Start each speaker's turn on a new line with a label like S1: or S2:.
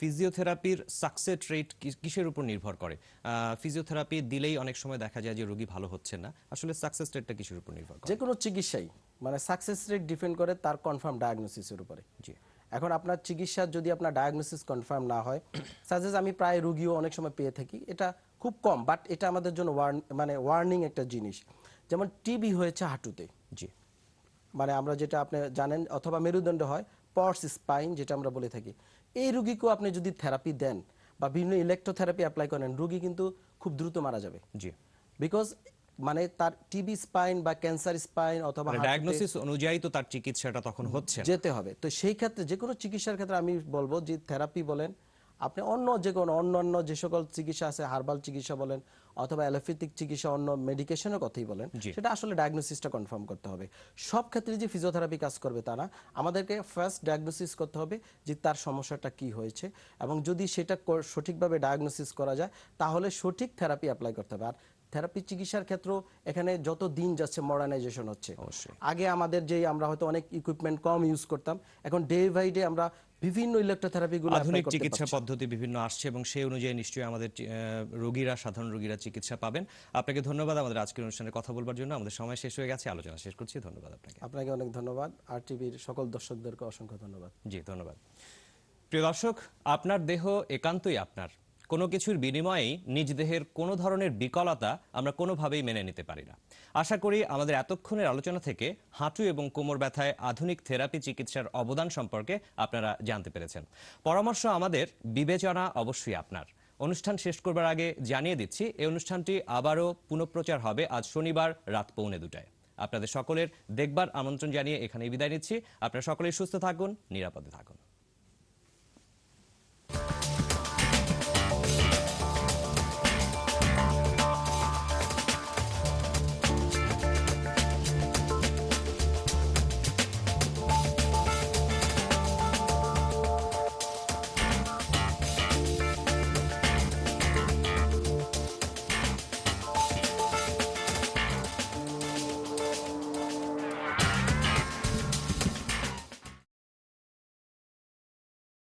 S1: ফিজিওথেরাপির success rate কিসের উপর নির্ভর করে? ফিজিওথেরাপি দিলেই অনেক সময় দেখা যায় যে রোগী ভালো হচ্ছে না। আসলে সাকসেস রেটটা কিসের উপর নির্ভর করে?
S2: যে কোনো চিকিৎসাই। মানে সাকসেস রেট ডিপেন্ড করে তার কনফার্ম ডায়াগনোসিসের উপরে।
S1: জি।
S2: এখন আপনার চিকিৎসা যদি আপনার ডায়াগনোসিস কনফার্ম না হয় সাজেস আমি প্রায় রুগীও অনেক সময় পেয়ে থাকি। এটা খুব কম বাট এটা আমাদের জন্য মানে ওয়ার্নিং একটা জিনিস। যেমন টিবি হয়েছে হাঁটুতে।
S1: জি।
S2: মানে আমরা যেটা আপনি জানেন অথবা মেরুদণ্ড হয় পর্স স্পাইন যেটা আমরা বলে থাকি। এই রুগীকেও আপনি যদি থেরাপি দেন বা বিভিন্ন ইলেকট্রোথেরাপি অ্যাপ্লাই করেন রুগী কিন্তু খুব দ্রুত মারা যাবে।
S1: জি।
S2: বিকজ মানে তার টিবি স্পাইন বা ক্যান্সার স্পাইন অথবা
S1: ডায়াগনোসিস অনুযায়ী তো তার চিকিৎসাটা তখন হচ্ছে
S2: যেতে হবে। তো সেই ক্ষেত্রে যে কোনো চিকিৎসার ক্ষেত্রে আমি বলব যে থেরাপি বলেন আপনি অন্য যে কোনো অন্য অন্য যে সকল চিকিৎসা আছে হার্বাল চিকিৎসা বলেন অথবা অ্যালোপ্যাথিক চিকিৎসা অন্য মেডিকেশনের কথাই বলেন। সেটা আসলে ডায়াগনোসিসটা কনফার্ম করতে হবে সব ক্ষেত্রে যে ফিজিওথেরাপি কাজ করবে তা না আমাদেরকে ফার্স্ট ডায়াগনোসিস করতে হবে যে তার সমস্যাটা কি হয়েছে এবং যদি সেটা সঠিকভাবে ডায়াগনোসিস করা যায় তাহলে সঠিক থেরাপি অ্যাপ্লাই করতে হবে আর থেরাপি চিকিৎসার ক্ষেত্র এখানে যত দিন যাচ্ছে মডার্নাইজেশন হচ্ছে
S1: অবশ্যই।
S2: আগে আমাদের যে আমরা হয়তো অনেক ইকুইপমেন্ট কম ইউজ করতাম এখন ডে বাই ডে আমরা বিভিন্ন ইলেকট্রোথেরাপিগুলো
S1: আধুনিক চিকিৎসা পদ্ধতি বিভিন্ন আসছে এবং সেই অনুযায়ী নিশ্চয়ই আমাদের রোগীরা সাধারণ রোগীরা চিকিৎসা পাবেন। আপনাকে ধন্যবাদ আমাদের আজকের অনুষ্ঠানে কথা বলবার জন্য। আমাদের সময় শেষ হয়ে গেছে। আলোচনা শেষ করছি। ধন্যবাদ আপনাকে।
S2: আপনাকে অনেক ধন্যবাদ। আর টিভির সকল দর্শকদেরকে অসংখ্য ধন্যবাদ।
S1: জি ধন্যবাদ। প্রিয় দর্শক আপনার দেহ একান্তই আপনার। কোনো কিছুর বিনিময়েই নিজ দেহের কোনো ধরনের বিকলতা আমরা কোনোভাবেই মেনে নিতে পারি না। আশা করি আমাদের এতক্ষণের আলোচনা থেকে হাঁটু এবং কোমর ব্যথায় আধুনিক থেরাপি চিকিৎসার অবদান সম্পর্কে আপনারা জানতে পেরেছেন। পরামর্শ আমাদের, বিবেচনা অবশ্যই আপনার। অনুষ্ঠান শেষ করবার আগে জানিয়ে দিচ্ছি, এই অনুষ্ঠানটি আবারও পুনঃপ্রচার হবে আজ শনিবার রাত পৌনে দুটায়। আপনাদের সকলের দেখবার আমন্ত্রণ জানিয়ে এখানে বিদায় নিচ্ছি। আপনারা সকলেই সুস্থ থাকুন, নিরাপদে থাকুন।